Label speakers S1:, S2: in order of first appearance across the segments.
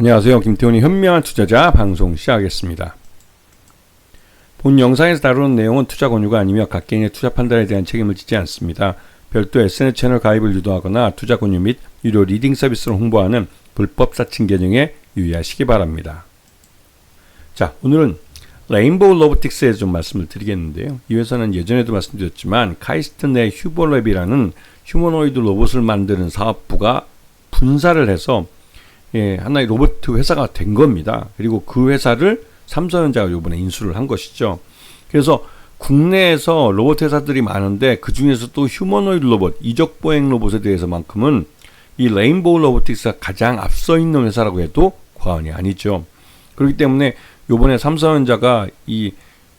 S1: 안녕하세요. 김태훈의 현명한 투자자 방송 시작하겠습니다. 본 영상에서 다루는 내용은 투자 권유가 아니며 각 개인의 투자 판단에 대한 책임을 지지 않습니다. 별도 SNS 채널 가입을 유도하거나 투자 권유 및 유료 리딩 서비스를 홍보하는 불법 사칭 계정에 유의하시기 바랍니다. 자, 오늘은 레인보우 로보틱스에 좀 말씀을 드리겠는데요. 이 회사는 예전에도 말씀드렸지만 카이스트의 휴버랩이라는 휴머노이드 로봇을 만드는 사업부가 분사를 해서 예, 하나의 로봇 회사가 된 겁니다. 그리고 그 회사를 삼성전자가 요번에 인수를 한 것이죠. 그래서 국내에서 로봇 회사들이 많은데 그 중에서 또 휴머노이드 로봇, 이적 보행 로봇에 대해서만큼은 이 레인보우 로보틱스가 가장 앞서 있는 회사라고 해도 과언이 아니죠. 그렇기 때문에 요번에 삼성전자가 이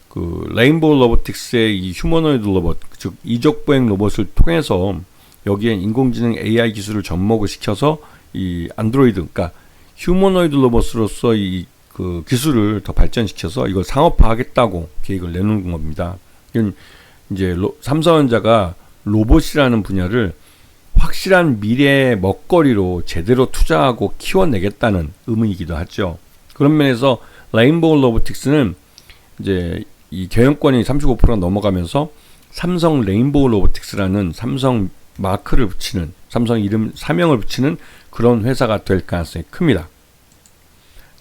S1: 그 레인보우 로보틱스의 이 휴머노이드 로봇, 즉 이적 보행 로봇을 통해서 여기에 인공지능 AI 기술을 접목을 시켜서 이 안드로이드, 그러니까 휴머노이드 로봇으로서 이 그 기술을 더 발전시켜서 이걸 상업화하겠다고 계획을 내놓은 겁니다. 이건 이제 로, 삼성전자가 로봇이라는 분야를 확실한 미래의 먹거리로 제대로 투자하고 키워내겠다는 의문이기도 하죠. 그런 면에서 레인보우 로보틱스는 이제 이 경영권이 35%가 넘어가면서 삼성 레인보우 로보틱스라는 삼성 마크를 붙이는 삼성 이름 사명을 붙이는 그런 회사가 될 가능성이 큽니다.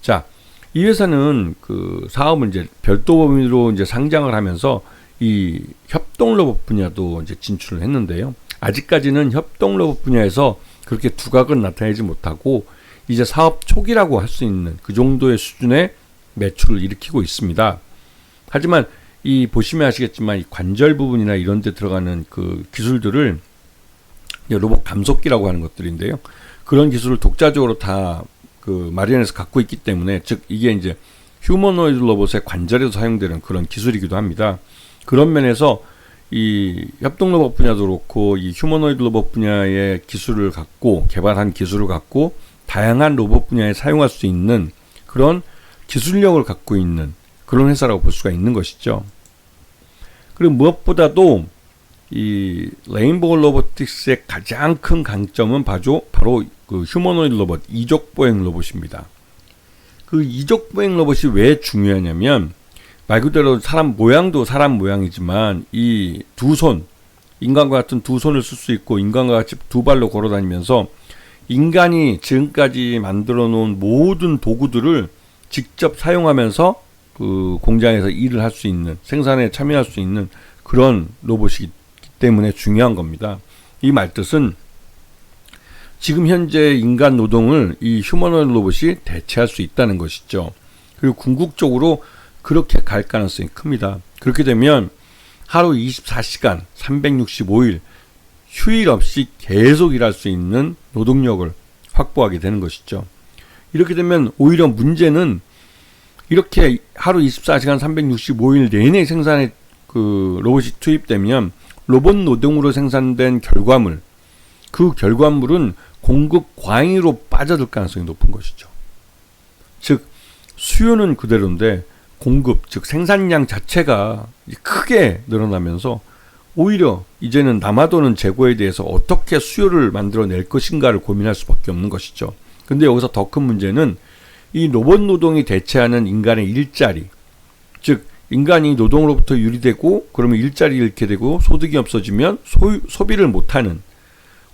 S1: 자, 이 회사는 그 사업을 이제 별도 범위로 이제 상장을 하면서 이 협동 로봇 분야도 이제 진출을 했는데요. 아직까지는 협동 로봇 분야에서 그렇게 두각은 나타내지 못하고 이제 사업 초기라고 할 수 있는 그 정도의 수준의 매출을 일으키고 있습니다. 하지만 이 보시면 아시겠지만 이 관절 부분이나 이런 데 들어가는 그 기술들을 로봇 감속기라고 하는 것들인데요. 그런 기술을 독자적으로 다 그 마리안에서 갖고 있기 때문에 즉 이게 이제 휴머노이드 로봇의 관절에서 사용되는 그런 기술이기도 합니다. 그런 면에서 이 협동 로봇 분야도 그렇고 이 휴머노이드 로봇 분야의 기술을 갖고 개발한 기술을 갖고 다양한 로봇 분야에 사용할 수 있는 그런 기술력을 갖고 있는 그런 회사라고 볼 수가 있는 것이죠. 그리고 무엇보다도 이 레인보우 로보틱스의 가장 큰 강점은 바로 바로 그 휴머노이드 로봇 이족 보행 로봇입니다. 그 이족 보행 로봇이 왜 중요하냐면 말 그대로 사람 모양도 사람 모양이지만 이 두 손, 인간과 같은 두 손을 쓸 수 있고 인간과 같이 두 발로 걸어 다니면서 인간이 지금까지 만들어 놓은 모든 도구들을 직접 사용하면서 그 공장에서 일을 할 수 있는 생산에 참여할 수 있는 그런 로봇이기 때문에 중요한 겁니다. 이 말뜻은 지금 현재 인간 노동을 이 휴머노id 로봇이 대체할 수 있다는 것이죠. 그리고 궁극적으로 그렇게 갈 가능성이 큽니다. 그렇게 되면 하루 24시간 365일 휴일 없이 계속 일할 수 있는 노동력을 확보하게 되는 것이죠. 이렇게 되면 오히려 문제는 이렇게 하루 24시간 365일 내내 생산에 그 로봇이 투입되면 로봇 노동으로 생산된 결과물, 그 결과물은 공급 과잉으로 빠져들 가능성이 높은 것이죠. 즉, 수요는 그대로인데 공급, 즉 생산량 자체가 크게 늘어나면서 오히려 이제는 남아도는 재고에 대해서 어떻게 수요를 만들어낼 것인가를 고민할 수밖에 없는 것이죠. 근데 여기서 더 큰 문제는 이 로봇 노동이 대체하는 인간의 일자리, 즉 인간이 노동으로부터 유리되고 그러면 일자리를 잃게 되고 소득이 없어지면 소, 소비를 못하는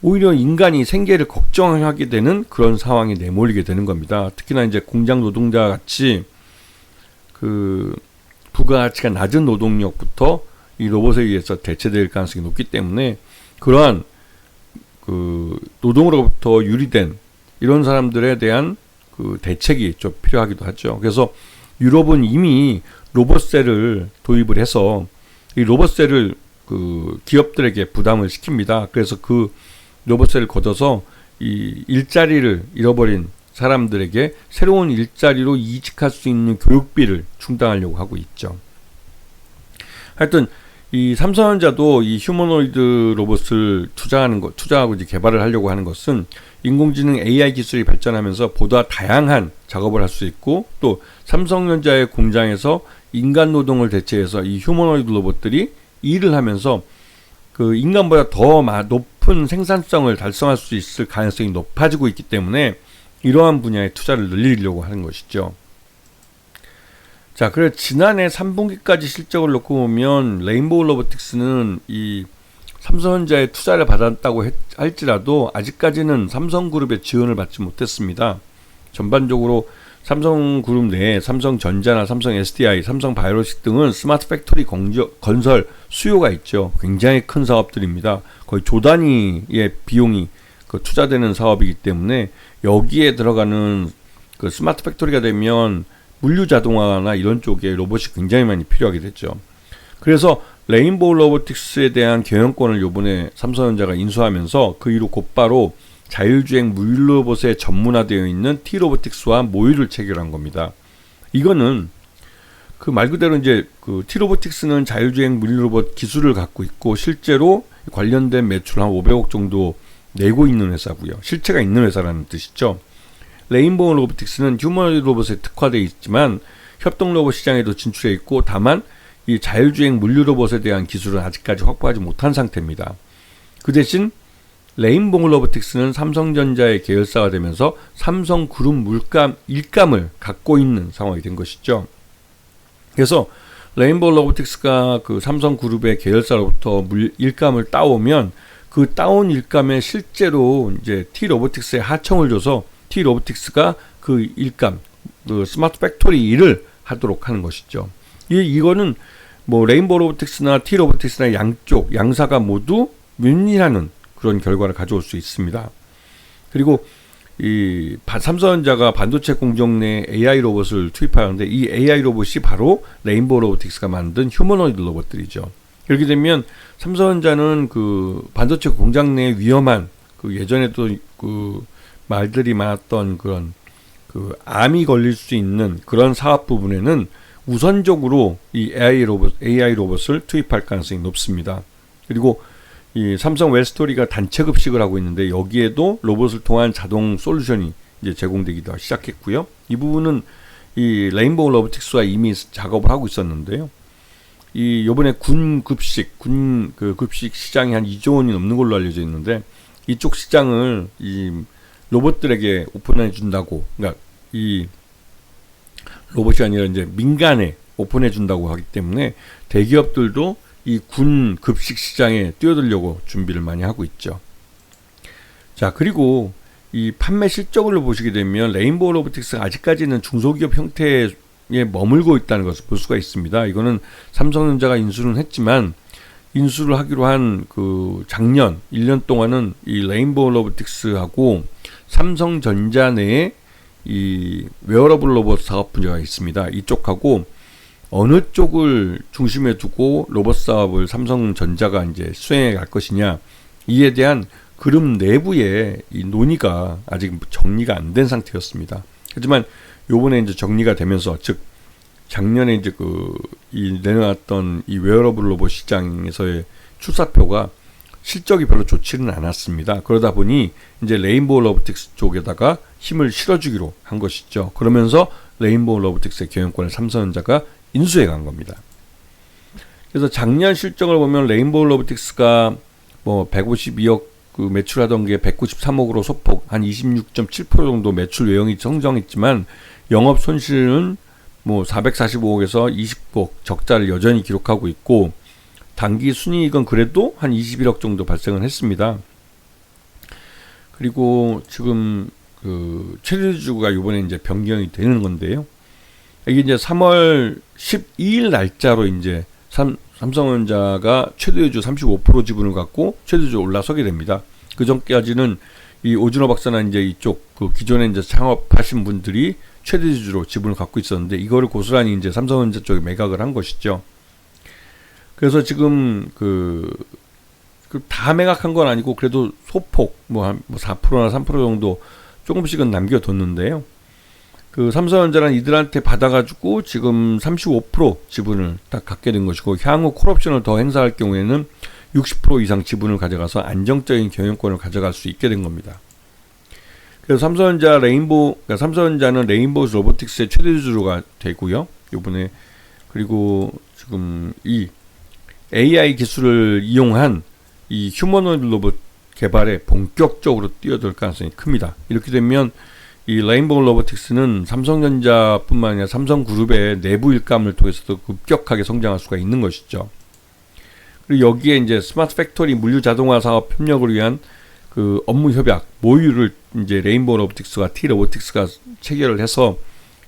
S1: 오히려 인간이 생계를 걱정하게 되는 그런 상황에 내몰리게 되는 겁니다. 특히나 이제 공장 노동자 같이 그 부가가치가 낮은 노동력부터 이 로봇에 의해서 대체될 가능성이 높기 때문에 그러한 그 노동으로부터 유리된 이런 사람들에 대한 그 대책이 좀 필요하기도 하죠. 그래서 유럽은 이미 로봇세를 도입을 해서 이 로봇세를 그 기업들에게 부담을 시킵니다. 그래서 그 로봇세를 걷어서 이 일자리를 잃어버린 사람들에게 새로운 일자리로 이직할 수 있는 교육비를 충당하려고 하고 있죠. 하여튼 이 삼성전자도 이 휴머노이드 로봇을 투자하는 것, 투자하고 이제 개발을 하려고 하는 것은 인공지능 AI 기술이 발전하면서 보다 다양한 작업을 할 수 있고 또 삼성전자의 공장에서 인간 노동을 대체해서 이 휴머노이드 로봇들이 일을 하면서 그 인간보다 더 높은 생산성을 달성할 수 있을 가능성이 높아지고 있기 때문에 이러한 분야의 투자를 늘리려고 하는 것이죠. 자, 그래 지난해 3분기까지 실적을 놓고 보면 레인보우 로보틱스는 이 삼성전자의 투자를 받았다고 했, 할지라도 아직까지는 삼성그룹의 지원을 받지 못했습니다. 전반적으로 삼성그룹 내에 삼성전자나 삼성 SDI, 삼성바이오로식 등은 스마트 팩토리 공저, 건설 수요가 있죠. 굉장히 큰 사업들입니다. 거의 조 단위의 비용이 그 투자되는 사업이기 때문에 여기에 들어가는 그 스마트 팩토리가 되면 물류 자동화나 이런 쪽에 로봇이 굉장히 많이 필요하게 됐죠. 그래서 레인보우 로보틱스에 대한 경영권을 요번에 삼성전자가 인수하면서 그 이후 곧바로 자율주행 물로봇에 전문화되어 있는 T로보틱스와 모의를 체결한 겁니다. 이거는 그 말 그대로 이제 그 T로보틱스는 자율주행 물로봇 기술을 갖고 있고 실제로 관련된 매출 한 500억 정도 내고 있는 회사고요. 실체가 있는 회사라는 뜻이죠. 레인보우 로보틱스는 휴머노 로봇에 특화되어 있지만 협동 로봇 시장에도 진출해 있고 다만 이 자율주행 물류 로봇에 대한 기술은 아직까지 확보하지 못한 상태입니다. 그 대신 레인보우 로보틱스는 삼성전자의 계열사가 되면서 삼성그룹 물감 일감을 갖고 있는 상황이 된 것이죠. 그래서 레인보우 로보틱스가 그 삼성그룹의 계열사로부터 물 일감을 따오면 그 따온 일감에 실제로 이제 T 로보틱스에 하청을 줘서 T 로보틱스가 그 일감 그 스마트 팩토리 일을 하도록 하는 것이죠. 이 이거는 뭐 레인보우 로보틱스나 T 로보틱스나 양쪽 양사가 모두 윈윈하는 그런 결과를 가져올 수 있습니다. 그리고 이 삼성전자가 반도체 공정 내 AI 로봇을 투입하는데 이 AI 로봇이 바로 레인보우 로보틱스가 만든 휴머노이드 로봇들이죠. 이렇게 되면 삼성전자는 그 반도체 공장 내 위험한 그 예전에도 그 말들이 많았던 그런 그 암이 걸릴 수 있는 그런 사업 부분에는 우선적으로 이 AI 로봇 AI 로봇을 투입할 가능성이 높습니다. 그리고 이 삼성 웰스토리가 단체 급식을 하고 있는데 여기에도 로봇을 통한 자동 솔루션이 이제 제공되기도 시작했고요. 이 부분은 이 레인보우 로보틱스와 이미 작업을 하고 있었는데요. 이 요번에 군 급식 군 그 급식 시장이 한 2조 원이 넘는 걸로 알려져 있는데 이쪽 시장을 이 로봇들에게 오픈해 준다고 그러니까 이 로봇이 아니라 이제 민간에 오픈해 준다고 하기 때문에 대기업들도 이 군 급식 시장에 뛰어들려고 준비를 많이 하고 있죠. 자, 그리고 이 판매 실적을 보시게 되면 레인보우 로보틱스가 아직까지는 중소기업 형태에 머물고 있다는 것을 볼 수가 있습니다. 이거는 삼성전자가 인수는 했지만 인수를 하기로 한 그 작년 1년 동안은 이 레인보우 로보틱스하고 삼성전자 내에 이 웨어러블 로봇 사업 분야가 있습니다. 이쪽하고 어느 쪽을 중심에 두고 로봇 사업을 삼성전자가 이제 수행해 갈 것이냐 이에 대한 그룹 내부의 이 논의가 아직 정리가 안 된 상태였습니다. 하지만 요번에 이제 정리가 되면서 즉 작년에 이제 그 이 내놓았던 이 웨어러블 로봇 시장에서의 출사표가 실적이 별로 좋지는 않았습니다. 그러다 보니 이제 레인보우 로보틱스 쪽에다가 힘을 실어주기로 한 것이죠. 그러면서 레인보우 로보틱스의 경영권을 삼성전자가 인수해 간 겁니다. 그래서 작년 실적을 보면 레인보우 로보틱스가 뭐 152억 그 매출하던 게 193억으로 소폭 한 26.7% 정도 매출 외형이 성장했지만 영업 손실은 뭐 445억에서 20억 적자를 여전히 기록하고 있고 단기 순이익은 그래도 한 21억 정도 발생을 했습니다. 그리고 지금 그 최대주가 이번에 이제 변경이 되는 건데요. 이게 이제 3월 12일 날짜로 이제 삼, 삼성전자가 최대주 35% 지분을 갖고 최대주 올라서게 됩니다. 그 전까지는 이 오준호 박사나 이제 이쪽 그 기존에 이제 창업하신 분들이 최대주로 지분을 갖고 있었는데 이거를 고스란히 이제 삼성전자 쪽에 매각을 한 것이죠. 그래서 지금 그, 그다 매각한 건 아니고 그래도 소폭 뭐한 뭐 4%나 3% 정도 조금씩은 남겨뒀는데요. 그 삼성전자는 이들한테 받아가지고 지금 35% 지분을 딱 갖게 된 것이고 향후 콜옵션을 더 행사할 경우에는 60% 이상 지분을 가져가서 안정적인 경영권을 가져갈 수 있게 된 겁니다. 그래서 삼성전자 레인보우, 그러니까 삼성전자는 레인보우 로보틱스의 최대 주주가 되고요. 요번에 그리고 지금 이 AI 기술을 이용한 이 휴머노이드 로봇 개발에 본격적으로 뛰어들 가능성이 큽니다. 이렇게 되면 이 레인보우 로보틱스는 삼성전자뿐만 아니라 삼성그룹의 내부 일감을 통해서도 급격하게 성장할 수가 있는 것이죠. 그리고 여기에 이제 스마트 팩토리 물류 자동화 사업 협력을 위한 그 업무 협약 모의를 이제 레인보우 로보틱스와 T 로보틱스가 체결을 해서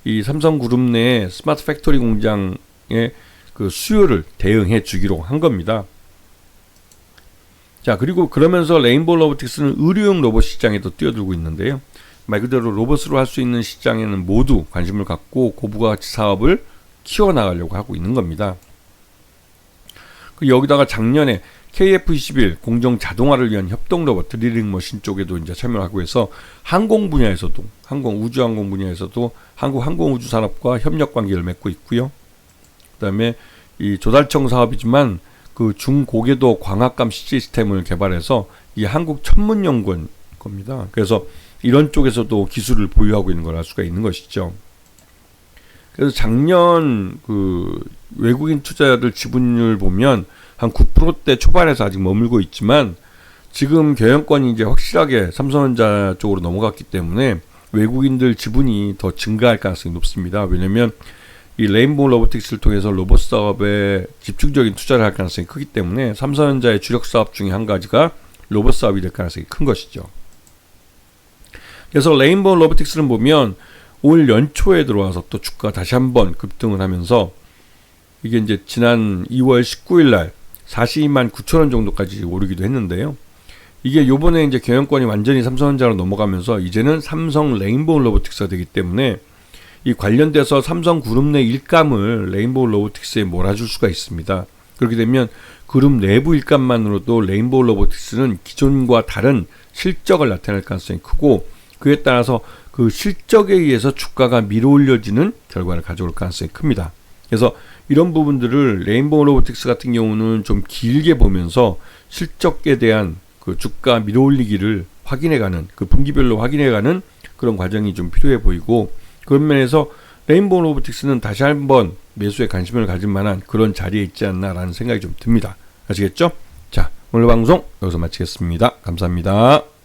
S1: 이 삼성그룹 내 스마트 팩토리 공장의 그 수요를 대응해 주기로 한 겁니다. 자, 그리고 그러면서 레인보우 로보틱스는 의료용 로봇 시장에도 뛰어들고 있는데요. 말 그대로 로봇으로 할 수 있는 시장에는 모두 관심을 갖고 고부가치 사업을 키워나가려고 하고 있는 겁니다. 그 여기다가 작년에 KF-21 공정 자동화를 위한 협동 로봇 드리링 머신 쪽에도 이제 참여하고 해서 항공 분야에서도 항공 우주항공 분야에서도 한국 항공우주 산업과 협력 관계를 맺고 있고요. 그다음에 이 조달청 사업이지만 그 중고궤도 광학감 시스템을 개발해서 이 한국 천문연구원 겁니다. 그래서 이런 쪽에서도 기술을 보유하고 있는 걸 알 수가 있는 것이죠. 그래서 작년 그 외국인 투자자들 지분율 보면 한 9%대 초반에서 아직 머물고 있지만 지금 경영권이 이제 확실하게 삼성전자 쪽으로 넘어갔기 때문에 외국인들 지분이 더 증가할 가능성이 높습니다. 왜냐면 이 레인보우 로보틱스를 통해서 로봇 사업에 집중적인 투자를 할 가능성이 크기 때문에 삼성전자의 주력 사업 중에 한 가지가 로봇 사업이 될 가능성이 큰 것이죠. 그래서 레인보우 로보틱스를 보면 올 연초에 들어와서 또 주가 다시 한번 급등을 하면서 이게 이제 지난 2월 19일 날 42만 9천 원 정도까지 오르기도 했는데요. 이게 요번에 이제 경영권이 완전히 삼성전자로 넘어가면서 이제는 삼성 레인보우 로보틱스가 되기 때문에 이 관련돼서 삼성 그룹 내 일감을 레인보우 로보틱스에 몰아줄 수가 있습니다. 그렇게 되면 그룹 내부 일감만으로도 레인보우 로보틱스는 기존과 다른 실적을 나타낼 가능성이 크고 그에 따라서 그 실적에 의해서 주가가 밀어올려지는 결과를 가져올 가능성이 큽니다. 그래서 이런 부분들을 레인보우 로보틱스 같은 경우는 좀 길게 보면서 실적에 대한 그 주가 밀어올리기를 확인해가는 그 분기별로 확인해가는 그런 과정이 좀 필요해 보이고 그런 면에서 레인보우 로보틱스는 다시 한번 매수에 관심을 가질 만한 그런 자리에 있지 않나라는 생각이 좀 듭니다. 아시겠죠? 자, 오늘 방송 여기서 마치겠습니다. 감사합니다.